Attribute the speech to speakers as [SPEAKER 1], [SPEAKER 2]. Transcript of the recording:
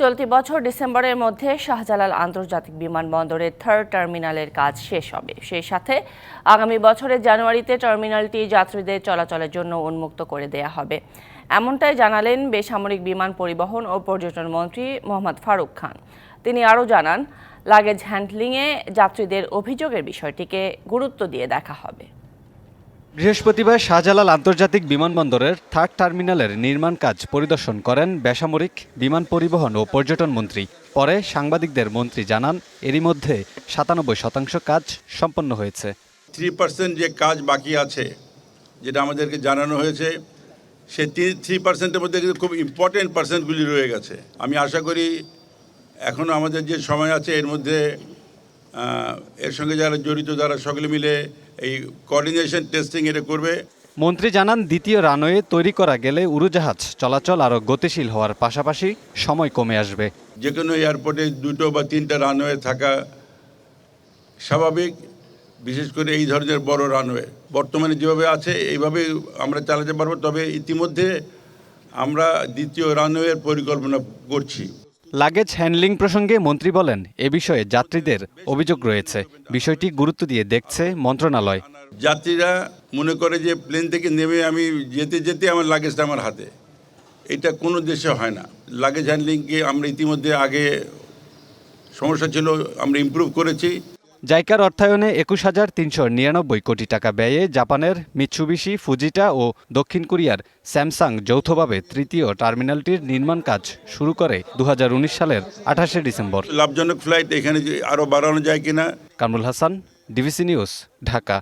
[SPEAKER 1] চলতি বছর ডিসেম্বরের মধ্যে শাহজালাল আন্তর্জাতিক বিমানবন্দরের থার্ড টার্মিনালের কাজ শেষ হবে। সেই সাথে আগামী বছরের জানুয়ারিতে টার্মিনালটি যাত্রীদের চলাচলের জন্য উন্মুক্ত করে দেয়া হবে। এমনটাই জানালেন বেসামরিক বিমান পরিবহন ও পর্যটন মন্ত্রী মোহাম্মদ ফারুক খান। তিনি আরও জানান, লাগেজ হ্যান্ডলিংয়ে যাত্রীদের অভিযোগের বিষয়টিকে গুরুত্ব দিয়ে দেখা হবে।
[SPEAKER 2] বৃহস্পতিবার শাহজালাল আন্তর্জাতিক বিমানবন্দরের থার্ড টার্মিনালের নির্মাণ কাজ পরিদর্শন করেন বেসামরিক বিমান পরিবহন ও পর্যটন মন্ত্রী। পরে সাংবাদিকদের মন্ত্রী জানান, এরই মধ্যে সাতানব্বই শতাংশ কাজ সম্পন্ন হয়েছে।
[SPEAKER 3] থ্রি পার্সেন্ট যে কাজ বাকি আছে, যেটা আমাদেরকে জানানো হয়েছে, সে থ্রি পার্সেন্টের মধ্যে কিন্তু খুব ইম্পর্টেন্ট পার্সেন্টগুলি রয়ে গেছে। আমি আশা করি এখনও আমাদের যে সময় আছে, এর মধ্যে এর সঙ্গে যারা জড়িত যারা সকলে মিলে এই কোঅর্ডিনেশন টেস্টিং এটা করবে।
[SPEAKER 2] মন্ত্রী জানান দ্বিতীয় রানওয়ে তৈরি করা গেলে উড়োজাহাজ চলাচল আরও গতিশীল হওয়ার পাশাপাশি সময় কমে আসবে।
[SPEAKER 3] যে কোনো এয়ারপোর্টে দুটো বা তিনটা রানওয়ে থাকা স্বাভাবিক বিশেষ করে এই ধরনের বড় রানওয়ে। বর্তমানে যেভাবে আছে এইভাবে আমরা চালাতে পারব। তবে ইতিমধ্যে আমরা দ্বিতীয় রানওয়ের পরিকল্পনা করছি।
[SPEAKER 2] লাগেজ হ্যান্ডলিং প্রসঙ্গে মন্ত্রী বলেন, এ বিষয়ে যাত্রীদের অভিযোগ রয়েছে। বিষয়টি গুরুত্ব দিয়ে দেখছে মন্ত্রণালয়।
[SPEAKER 3] যাত্রীরা মনে করে যে প্লেন থেকে নেমে আমি যেতে যেতে আমার লাগেজটা আমার হাতে। এটা কোনো দেশে হয় না। লাগেজ হ্যান্ডলিংকে আমরা ইতিমধ্যে আগে সমস্যা ছিল, আমরা ইম্প্রুভ করেছি।
[SPEAKER 2] জাইকার অর্থায়নে একুশ হাজার তিনশো নিরানব্বই কোটি টাকা ব্যয়ে জাপানের মিৎসুবিশি ফুজিটা ও দক্ষিণ কোরিয়ার স্যামসাং যৌথভাবে তৃতীয় টার্মিনালটির নির্মাণ কাজ শুরু করে দু হাজার উনিশ সালের আঠাশে ডিসেম্বর।
[SPEAKER 3] লাভজনক ফ্লাইট এখানে আরও বাড়ানো যায় কিনা?
[SPEAKER 2] Kamrul Hasan DVC news Dhaka.